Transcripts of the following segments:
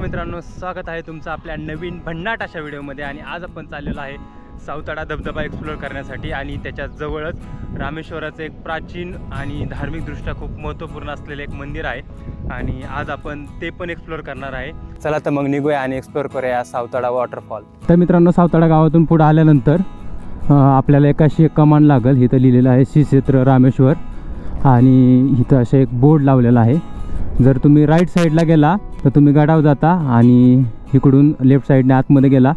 नमस्कार मित्रांनो स्वागत आहे तुमचं आपल्या नवीन भन्नाट अशा व्हिडिओमध्ये. आणि आज आपण चाललेलो आहे सावताडा धबधबा एक्सप्लोअर करण्यासाठी आणि त्याच्या जवळच रामेश्वराचं एक प्राचीन आणि धार्मिकदृष्ट्या खूप महत्त्वपूर्ण असलेलं एक मंदिर आहे. आणि आज आपण ते पण एक्सप्लोअर करणार आहे. चला तर मग निघूया आणि एक्सप्लोअर करूया सावताडा वॉटरफॉल तर मित्रांनो सावताडा गावातून पुढे आल्यानंतर आपल्याला एक अशी एक कमान लागेल. इथं लिहिलेलं आहे श्री क्षेत्र रामेश्वर. आणि इथं असे एक बोर्ड लावलेला आहे. जर तुम्ही राईट साईडला गेला तर तुम्ही गडाव जाता आणि इकडून लेफ्ट साईडने आतमध्ये गेला.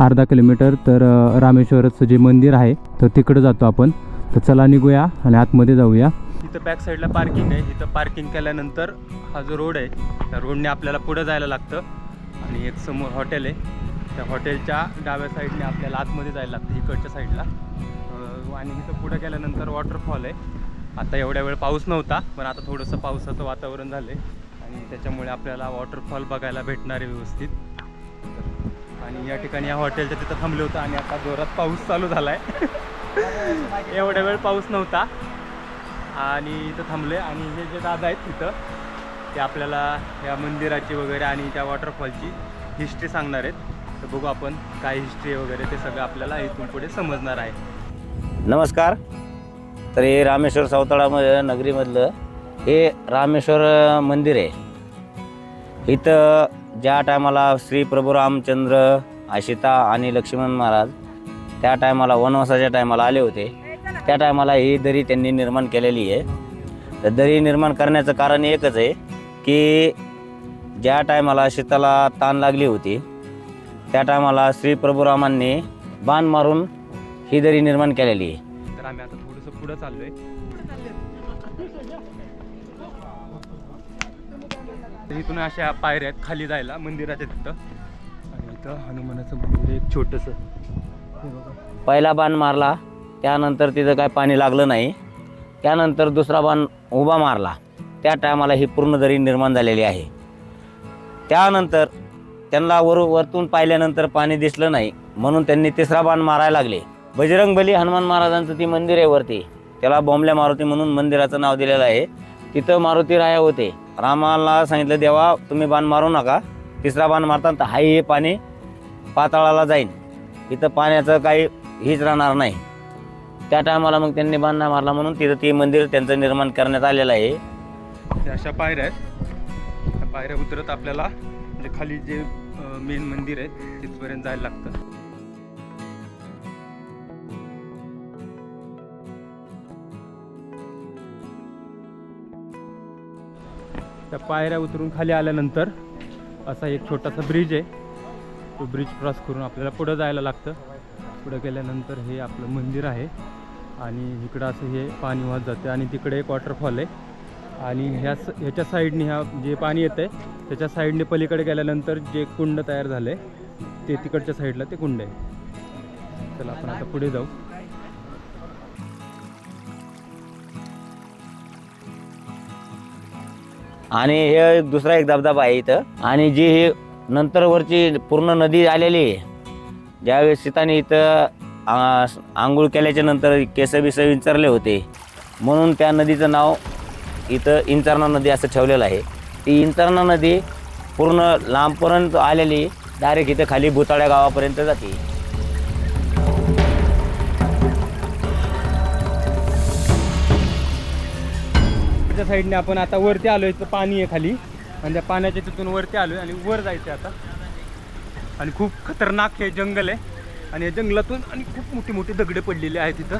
अर्धा किलोमीटर तर रामेश्वरचं जे मंदिर आहे तर तिकडं जातो आपण. तर चला निघूया आणि आतमध्ये जाऊया. इथं बॅक साईडला पार्किंग आहे. इथं पार्किंग केल्यानंतर हा जो रोड आहे त्या रोडने आपल्याला पुढं जायला लागतं. आणि एक समोर हॉटेल आहे. त्या हॉटेलच्या डाव्या साईडने आपल्याला आतमध्ये जायला लागतं इकडच्या साईडला आणि इथं पुढं गेल्यानंतर वॉटरफॉल आहे. आता एवढ्या वेळ पाऊस नव्हता पण आता थोडंसं पावसाचं वातावरण झालं आहे आणि त्याच्यामुळे आपल्याला वॉटरफॉल बघायला भेटणार आहे व्यवस्थित. आणि या ठिकाणी या हॉटेलच्या तिथं थांबलं होतं आणि आता जोरात पाऊस चालू झाला आहे एवढ्या वेळ पाऊस नव्हता. आणि इथं थांबले आणि हे जे दादा आहेत तिथं ते आपल्याला या मंदिराची वगैरे आणि त्या वॉटरफॉलची हिस्ट्री सांगणार आहेत. तर बघू आपण काय हिस्ट्री वगैरे ते सगळं आपल्याला इथून पुढे समजणार आहे. नमस्कार. तर हे रामेश्वर सावताळामध्ये नगरीमधलं हे रामेश्वर मंदिर आहे. इथं ज्या टायमाला श्री प्रभू रामचंद्र आशिता आणि लक्ष्मण महाराज त्या टायमाला वनवासाच्या टायमाला आले होते. त्या टायमाला ही दरी त्यांनी निर्माण केलेली आहे. तर दरी निर्माण करण्याचं कारण एकच आहे की ज्या टायमाला सीताला ताण लागली होती त्या टायमाला श्री प्रभुरामांनी बाण मारून ही दरी निर्माण केलेली आहे. तर आम्ही आता थोडंसं पुढं चाललोय. तर इथून अशा पायऱ्या आहेत खाली जायला मंदिराच्या तिथं. आणि इथं हनुमानाचं मंदिर एक छोटंसं. हे बघा. पहिला बाण मारला त्यानंतर तिथं काय पाणी लागलं नाही. त्यानंतर दुसरा बाण उभा मारला. त्या टायमाला ही पूर्ण दरी निर्माण झालेली आहे. त्यानंतर त्यांना वर वरतून पाहिल्यानंतर पाणी दिसलं नाही म्हणून त्यांनी तिसरा बाण मारायला लागले. बजरंगबली हनुमान महाराजांचं ती मंदिर आहे वरती. त्याला बॉम्बल्या मारुती म्हणून मंदिराचं नाव दिलेलं आहे. तिथं मारुती राया होते. रामाला सांगितलं देवा तुम्ही बाण मारू नका. तिसरा बाण मारताना तर हाही हे पाणी पाताळाला जाईन. इथं पाण्याचं काही हीच राहणार नाही. त्या टायमाला मग त्यांनी बाण नाही मारला म्हणून तिथं ते मंदिर त्यांचं निर्माण करण्यात आलेलं आहे. अशा पायऱ्या आहेत. त्या पायऱ्या उतरत आपल्याला म्हणजे खाली जे मेन मंदिर आहे तिथपर्यंत जायला लागतं. त्या पायऱ्या उतरून खाली आल्यानंतर असा एक छोटासा ब्रिज आहे. तो ब्रिज क्रॉस करून आपल्याला पुढं जायला लागतं. पुढं गेल्यानंतर हे आपलं मंदिर आहे. आणि इकडं असं हे पाणी वाहत जाते. आणि तिकडे एक वॉटरफॉल आहे. आणि ह्या स- ह्याच्या साईडने ह्या जे पाणी येतं आहे त्याच्या साईडने पलीकडे गेल्यानंतर जे कुंड तयार झालं आहे ते तिकडच्या साईडला ते कुंड आहे. चला आपण आता पुढे जाऊ. आणि हे एक दुसरा एक धबधबा आहे इथं. आणि जी ही नंतरवरची पूर्ण नदी आलेली आहे. ज्यावेळेस सीताने इथं आंघोळ केल्याच्यानंतर केस बिस विंचरले होते. म्हणून त्या नदीचं नाव इथं इंचरणा नदी असं ठेवलेलं आहे. ती इंचरणा नदी पूर्ण लांबपर्यंत आलेली डायरेक्ट इथं खाली भुताळ्या गावापर्यंत जाते. पुढच्या साईडने आपण आता वरती आलो तर पाणी आहे खाली. आणि त्या पाण्याच्या तिथून वरती आलो आणि वर जायचं आहे आता. आणि खूप खतरनाक हे जंगल आहे. आणि या जंगलातून आणि खूप मोठी मोठी दगडे पडलेले आहेत तिथं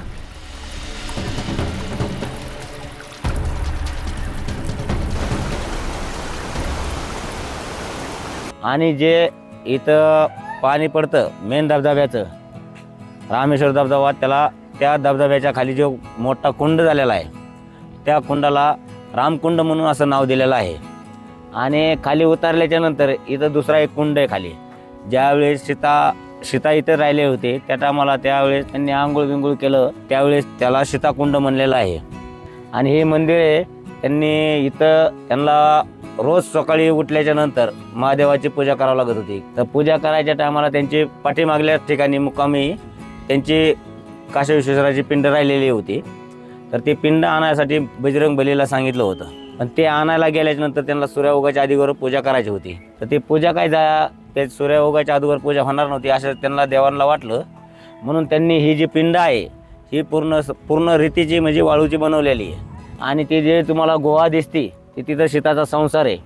आणि जे इथं पाणी पडतं मेन धबधब्याचं रामेश्वर धबधबा त्याला त्या धबधब्याच्या खाली जो मोठा कुंड झालेला आहे त्या कुंडाला रामकुंड म्हणून असं नाव दिलेलं आहे. आणि खाली उतरल्याच्या नंतर इथं दुसरा एक कुंड आहे खाली. ज्यावेळेस सीता सीता इथं राहिले होते त्या टायमाला त्यावेळेस त्यांनी आंघोळ बिंघोळ केलं त्यावेळेस त्याला सीताकुंड म्हणलेलं आहे. आणि हे मंदिर आहे त्यांनी इथं त्यांना रोज सकाळी उठल्याच्या नंतर महादेवाची पूजा करावी लागत होती. तर पूजा करायच्या टायमाला त्यांची पाठीमागल्या ठिकाणी मुक्कामी त्यांची काशी विश्वेश्वराची पिंड राहिलेली होती. तर ती पिंड आणायसाठी बजरंग बलीला सांगितलं होतं. पण ते आणायला गेल्याच्यानंतर त्यांना सूर्य उगाच्या पूजा करायची होती. तर ते पूजा काय जा त्या सूर्य आधीवर पूजा होणार नव्हती असं त्यांना देवांना वाटलं. म्हणून त्यांनी ही जी पिंड आहे ही पूर्ण पूर्ण रीतीची म्हणजे वाळूची बनवलेली आहे. आणि ते जे तुम्हाला गोवा दिसते ते तिथं शेताचा संसार आहे.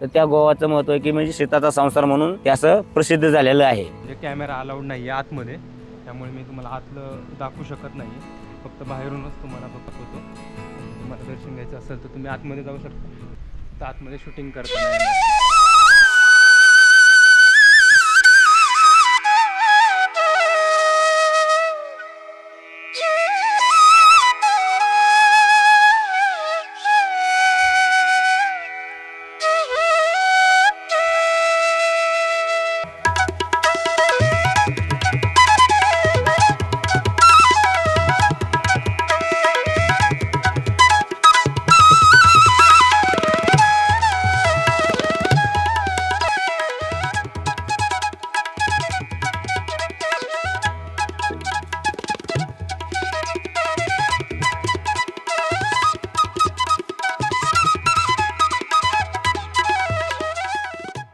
तर त्या गोवाचं महत्त्व आहे की म्हणजे शेताचा संसार म्हणून त्याचं प्रसिद्ध झालेलं आहे. म्हणजे कॅमेरा अलाउड नाही आहे आतमध्ये त्यामुळे मी तुम्हाला आतलं दाखवू शकत नाही फक्त बाहेरूनच तुम्हाला बघत होतो तुम्हाला दर्शन घ्यायचं असेल तर तुम्ही आतमध्ये जाऊ शकता. तर आतमध्ये शूटिंग करता